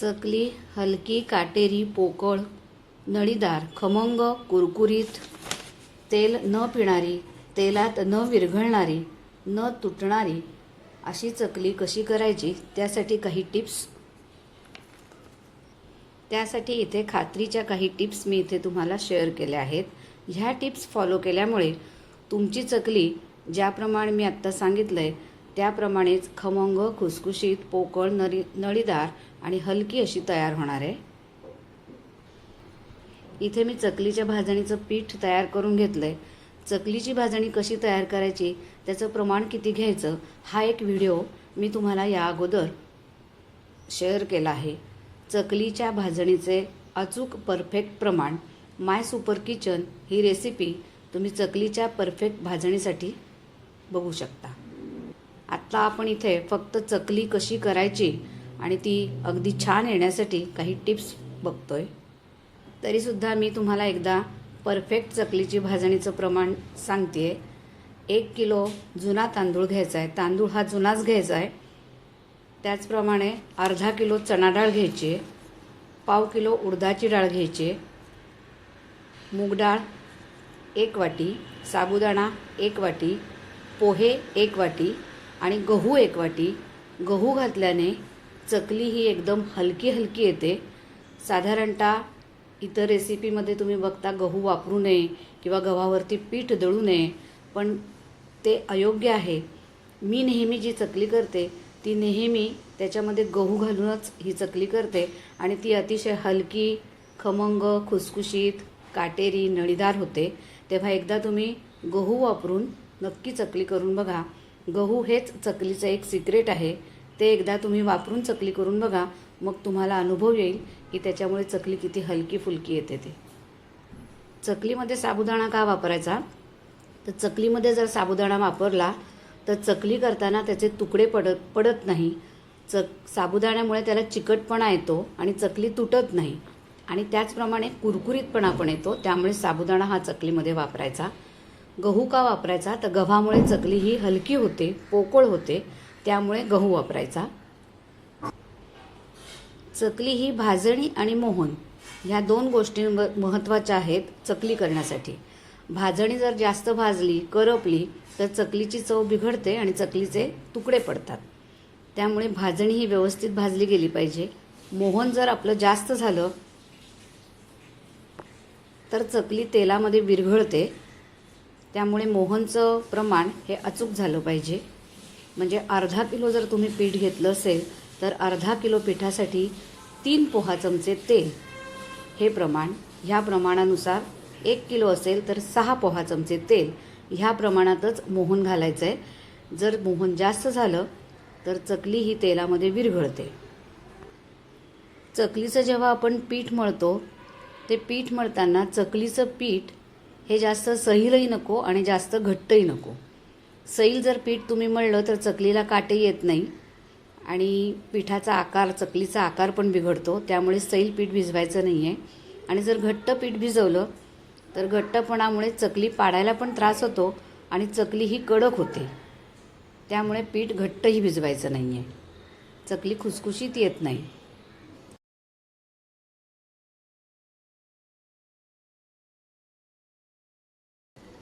चकली हलकी काटेरी पोकळ नळीदार खमंग कुरकुरीत. तेल न पिणारी तेलात न विरघळणारी न तुटणारी अशी चकली कशी करायची? त्यासाठी काही टिप्स? त्यासाठी इथे खात्रीच्या काही टिप्स मी इथे तुम्हाला शेअर केल्या आहेत. ह्या टिप्स फॉलो केल्यामुळे तुमची चकली ज्याप्रमाणे मी आत्ता सांगितलं आहे त्याप्रमाणेच खमंग खुसखुशीत पोकळ नरी नळीदार आणि हलकी अशी तयार होणार आहे. इथे मी चकलीच्या भाजणीचं पीठ तयार करून घेतलं आहे चकलीची भाजणी कशी तयार करायची त्याचं प्रमाण किती घ्यायचं हा एक व्हिडिओ मी तुम्हाला या अगोदर शेअर केला आहे. चकलीच्या भाजणीचे अचूक परफेक्ट प्रमाण माय सुपर किचन ही रेसिपी तुम्ही चकलीच्या परफेक्ट भाजणीसाठी बघू शकता. आत्ता आपण इथे फक्त चकली कशी करायची आणि ती अगदी छान येण्यासाठी काही टिप्स बघतोय. तरीसुद्धा मी तुम्हाला एकदा परफेक्ट चकलीची भाजणीचं प्रमाण सांगते एक किलो जुना तांदूळ घ्यायचा आहे तांदूळ हा जुनाच घ्यायचा आहे त्याचप्रमाणे अर्धा किलो चणा डाळ घ्यायची. आहे पाव किलो उडदाची डाळ घ्यायची. आहे मूग डाळ एक वाटी साबुदाणा एक वाटी पोहे एक वाटी आणि गहू एक वाटी. गहू घातल्याने चकली ही एकदम हलकी हलकी येते. साधारणतः इतर रेसिपीमध्ये तुम्ही बघता गहू वापरू नये किंवा गव्हावरती पीठ दळू नये पण ते अयोग्य आहे. मी नेहमी जी चकली करते ती नेहमी त्याच्यामध्ये गहू घालूनच ही चकली करते आणि ती अतिशय हलकी खमंग खुसखुशीत काटेरी नळीदार होते. तेव्हा एकदा तुम्ही गहू वापरून नक्की चकली करून बघा. गहू हेच चकलीचं एक सिक्रेट आहे. ते एकदा तुम्ही वापरून चकली करून बघा मग तुम्हाला अनुभव येईल की त्याच्यामुळे चकली किती हलकी फुलकी येते ते. चकलीमध्ये साबुदाणा का वापरायचा? तर चकलीमध्ये जर साबुदाणा वापरला तर चकली करताना त्याचे तुकडे पडत पडत नाही. चक साबुदाण्यामुळे त्याला चिकटपणा येतो आणि चकली तुटत नाही. आणि त्याचप्रमाणे कुरकुरीतपणा पण येतो त्यामुळे साबुदाणा हा चकलीमध्ये वापरायचा. गहू का वापरायचा? तर गव्हामुळे चकली ही हलकी होते पोकळ होते त्यामुळे गहू वापरायचा. चकली ही भाजणी आणि मोहन ह्या दोन गोष्टी महत्त्वाच्या आहेत चकली करण्यासाठी. भाजणी जर जास्त भाजली करपली तर चकलीची चव बिघडते आणि चकलीचे तुकडे पडतात. त्यामुळे भाजणी ही व्यवस्थित भाजली गेली पाहिजे. मोहन जर आपलं जास्त झालं तर चकली तेलामध्ये विरघळते त्यामुळे मोहनचं प्रमाण हे अचूक झालं पाहिजे. म्हणजे अर्धा किलो जर तुम्ही पीठ घेतलं असेल तर अर्धा किलो पिठासाठी तीन पोहा चमचे तेल हे प्रमाण. ह्या प्रमाणानुसार एक किलो असेल तर सहा पोहा चमचे तेल. ह्या प्रमाणातच मोहन घालायचं आहे जर मोहन जास्त झालं तर चकली ही तेलामध्ये विरघळते. चकलीचं जेव्हा आपण पीठ मळतो ते पीठ मळताना चकलीचं पीठ हे जास्त सैलही नको आणि जास्त घट्टही नको. सैल जर पीठ तुम्ही मळलं तर चकलीला काटे येत नाही आणि पिठाचा आकार चकलीचा आकार पण बिघडतो त्यामुळे सैल पीठ भिजवायचं नाही आहे आणि जर घट्ट पीठ भिजवलं तर घट्टपणामुळे चकली पाडायला पण त्रास होतो आणि चकली ही कडक होते. त्यामुळे पीठ घट्टही भिजवायचं नाही आहे चकली खुसखुशीत येत नाही.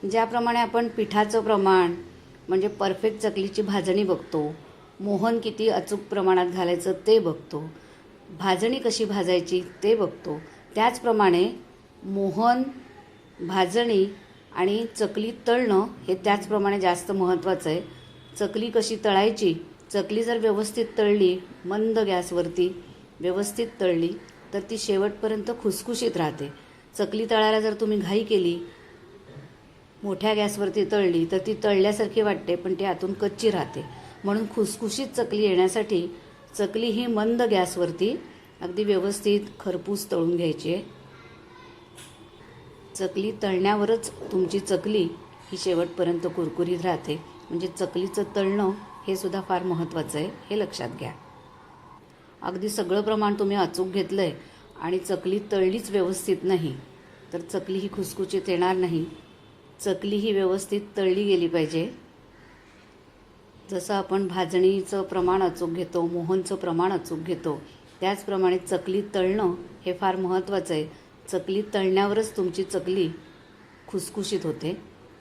ज्याप्रमाणे आपण पिठाचं प्रमाण म्हणजे परफेक्ट चकलीची भाजणी बघतो मोहन किती अचूक प्रमाणात घालायचं ते बघतो भाजणी कशी भाजायची ते बघतो. त्याचप्रमाणे मोहन भाजणी आणि चकली तळणं हे त्याचप्रमाणे जास्त महत्त्वाचं आहे. चकली कशी तळायची? चकली जर व्यवस्थित तळली मंद गॅसवरती व्यवस्थित तळली तर ती शेवटपर्यंत खुसखुशीत राहते. चकली तळायला जर तुम्ही घाई केली मोठ्या गॅसवरती तळली तर ती तळल्यासारखी वाटते पण ती आतून कच्ची राहते. म्हणून खुसखुशीत चकली येण्यासाठी चकली ही मंद गॅसवरती अगदी व्यवस्थित खरपूस तळून घ्यायची आहे. चकली तळण्यावरच तुमची चकली ही शेवटपर्यंत कुरकुरीत राहते. म्हणजे चकलीचं तळणं हे सुद्धा फार महत्त्वाचं आहे हे लक्षात घ्या. अगदी सगळं प्रमाण तुम्ही अचूक घेतलं आहे आणि चकली तळलीच व्यवस्थित नाही तर चकली ही खुसखुशीत येणार नाही. चकली ही व्यवस्थित तळली गेली पाहिजे. जसं आपण भाजणीचं प्रमाण अचूक घेतो मोहनचं प्रमाण अचूक घेतो त्याचप्रमाणे चकली तळणं हे फार महत्त्वाचं आहे. चकली तळण्यावरच तुमची चकली खुसखुशीत होते.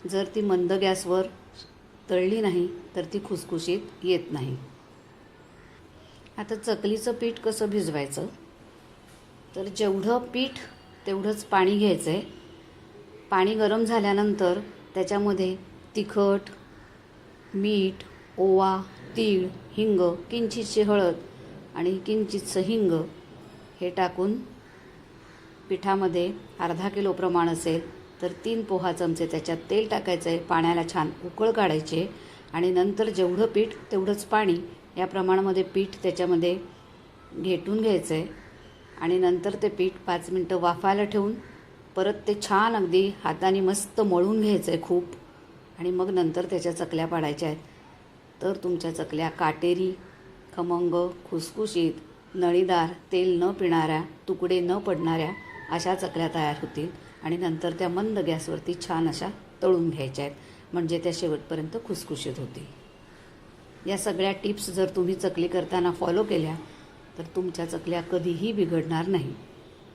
जर ती मंद गॅसवर तळली नाही तर ती खुसखुशीत येत नाही. आता चकलीचं पीठ कसं भिजवायचं? तर जेवढं पीठ तेवढंच पाणी घ्यायचं आहे पाणी गरम झाल्यानंतर त्याच्यामध्ये तिखट मीठ ओवा तीळ हिंग किंचितशी हळद आणि किंचितसं हिंग हे टाकून पिठामध्ये अर्धा किलो प्रमाण असेल तर तीन पोहा चमचे त्याच्यात तेल टाकायचं आहे पाण्याला छान उकळ काढायचे आणि नंतर जेवढं पीठ तेवढंच पाणी या प्रमाणामध्ये पीठ त्याच्यामध्ये घेटून घ्यायचं आहे आणि नंतर ते पीठ पाच मिनटं वाफायला ठेवून परत ते छान अगदी हाताने मस्त मळून घ्यायचं आहे खूप. आणि मग नंतर त्याच्या चकल्या पाडायच्या आहेत. तर तुमच्या चकल्या काटेरी खमंग खुसखुशीत नळीदार तेल न पिणाऱ्या तुकडे न पडणाऱ्या अशा चकल्या तयार होतील. आणि नंतर त्या मंद गॅसवरती छान अशा तळून घ्यायच्या आहेत. म्हणजे त्या शेवटपर्यंत खुसखुशीत होतील. या सगळ्या टिप्स जर तुम्ही चकली करताना फॉलो केल्या तर तुमच्या चकल्या कधीही बिघडणार नाही.